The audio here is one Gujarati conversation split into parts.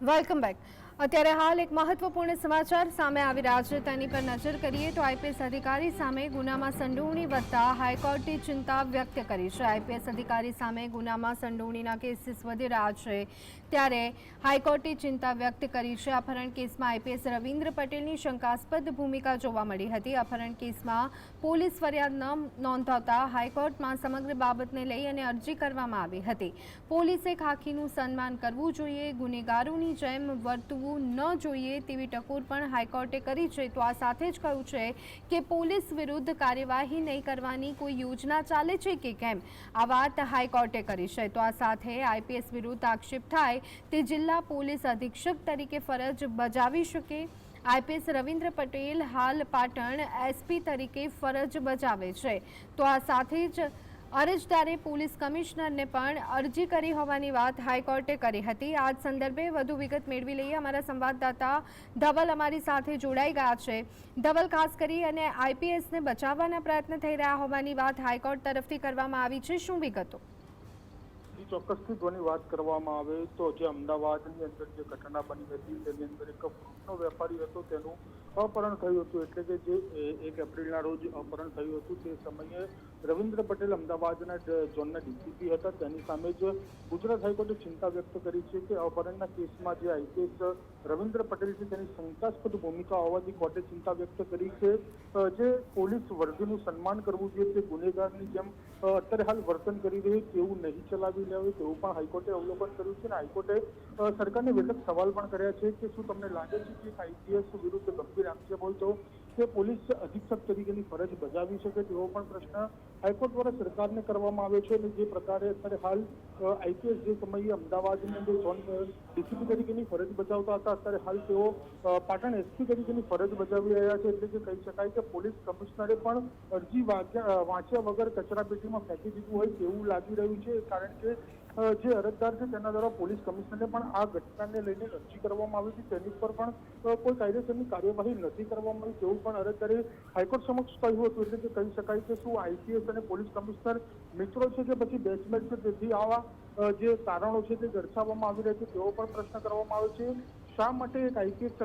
Welcome back. અત્યારે હાલ એક મહત્વપૂર્ણ સમાચાર સામે આવી રહ્યા છે. તેની પર નજર કરીએ તો આઈપીએસ અધિકારી સામે ગુનામાં સંડોવણી વધતા હાઈકોર્ટે ચિંતા વ્યક્ત કરી છે. આઈપીએસ અધિકારી સામે ગુનામાં સંડોવણીના કેસીસ વધી રહ્યા છે. ત્યારે હાઈકોર્ટે ચિંતા વ્યક્ત કરી છે. અપહરણ કેસમાં આઈપીએસ રવિન્દ્ર પટેલની શંકાસ્પદ ભૂમિકા જોવા મળી હતી. અપહરણ કેસમાં પોલીસ ફરિયાદ ન નોંધાવતા હાઈકોર્ટમાં સમગ્ર બાબતને લઈ અને અરજી કરવામાં આવી હતી. પોલીસે ખાખીનું સન્માન કરવું જોઈએ. ગુનેગારોની જેમ વર્તવું ન જોઈએ તેવી ટકોર પણ હાઈકોર્ટે કરી છે. તો આ સાથે જ કહ્યું છે કે પોલીસ વિરુદ્ધ કાર્યવાહી નહીં કરવાની કોઈ યોજના ચાલે છે કે કેમ? આ વાત હાઈકોર્ટે કરી છે. તો આ સાથે આઈપીએસ વિરુદ્ધ આક્ષેપ થાય તે જિલ્લા પોલીસ અધિક્ષક તરીકે ફરજ બજાવી શકે. આઈપીએસ રવિન્દ્ર પટેલ હાલ પાટણ એસપી તરીકે ફરજ બજાવે છે. તો આ સાથે જ અરજદારે પોલીસ કમિશનરને પણ અરજી કરી હોવાની વાત હાઈકોર્ટે કરી હતી. આ સંદર્ભે વધુ વિગત મેળવી લઈએ. અમારા સંવાદદાતા ધવલ અમારી સાથે જોડાઈ ગયા છે. ધવલ, ખાસ કરી અને આઈપીએસને બચાવવાના પ્રયત્ન થઈ રહ્યા હોવાની વાત હાઈકોર્ટ તરફથી કરવામાં આવી છે. શું વિગતો? ચોક્કસથી જોની વાત કરવામાં આવે તો જે અમદાવાદની અંદર જે ઘટના બની હતી, તેની અંદર એક ફ્રૂટનો વેપારી હતો. તેનું અપહરણ થયું હતું એટલે કે જે એક એપ્રિલના રોજ અપહરણ થયું હતું તે સમયે રવિન્દ્ર પટેલ અમદાવાદના ઝોનના ડીસીપી હતા. તેની સામે જ ગુજરાત હાઈકોર્ટે ચિંતા વ્યક્ત કરી છે કે અપહરણના કેસમાં જે આઈપીએસ રવિન્દ્ર પટેલ છે તેની શંકાસ્પદ ભૂમિકા હોવાથી કોર્ટે ચિંતા વ્યક્ત કરી છે. જે પોલીસ વર્ગનું સન્માન કરવું જોઈએ તે ગુનેગારની જેમ અત્યારે હાલ વર્તન કરી રહ્યું તેવું નહીં ચલાવી લેવું તેવું પણ હાઈકોર્ટે અવલોકન કર્યું છે અને હાઈકોર્ટે સરકારને વેધક સવાલ પણ કર્યા છે કે શું તમને લાગે છે કે આઈપીએસ વિરુદ્ધ ગંભીર આક્ષેપ તે પોલીસ અધિક્ષક તરીકેની ફરજ બજાવી શકે તેવો પણ પ્રશ્ન હાઈકોર્ટ દ્વારા સરકારને કરવામાં આવ્યો છે અને જે પ્રકારે અત્યારે હાલ આઈપીએસ જે સમયે અમદાવાદની અંદર ઝોન ડીસીપી તરીકેની ફરજ બજાવતા હતા, અત્યારે હાલ તેઓ પાટણ એસપી તરીકેની ફરજ બજાવી રહ્યા છે એટલે કે કહી શકાય કે પોલીસ કમિશનરે પણ અરજી વાંચ્યા વગર કચરાપેટીમાં ફેંકી દીધું હોય તેવું લાગી રહ્યું છે. કારણ કે જે અરજદાર છે તેના દ્વારા પોલીસ કમિશનરને પણ આ ઘટનાને લઈને અરજી કરવામાં આવી હતી. તેની પર પણ કોઈ કાયદેસરની કાર્યવાહી નથી કરવામાં આવી તેવું પણ અરજદારે હાઈકોર્ટ સમક્ષ કહ્યું હતું એટલે કે કહી શકાય કે શું આઈપીએસ અને પોલીસ કમિશનર મિત્રો છે કે પછી બેચમેટ છે તેથી આવા જે કારણો છે તે દર્શાવવામાં આવી રહ્યા છે તેવો પણ પ્રશ્ન કરવામાં આવ્યો છે. શા માટે એક આઈપીએસ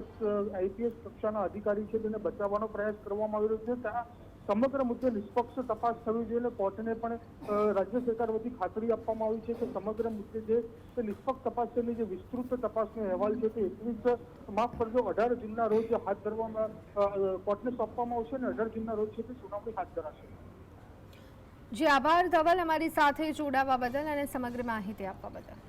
આઈપીએસ કક્ષાના અધિકારી છે તેને બચાવવાનો પ્રયાસ કરવામાં આવી રહ્યો છે? ત્યાં સમગ્ર મુદ્દે નિષ્પક્ષ તપાસ થવી જોઈએ અને કોર્ટને પણ રાજ્ય સરકાર વતી ખાતરી આપવામાં આવી છે કે સમગ્ર મુદ્દે જે નિષ્પક્ષ તપાસ તેની જે વિસ્તૃત તપાસનો અહેવાલ છે તે એકવીસ માફ કરજો અઢાર જૂનના રોજ હાથ ધરવામાં કોર્ટને સોંપવામાં આવશે અને અઢાર જૂનના રોજ છે તે સુનાવણી હાથ ધરાશે. જી, આભાર. ધવલ અમારી સાથે જોડાવા બદલ અને સમગ્ર માહિતી આપવા બદલ.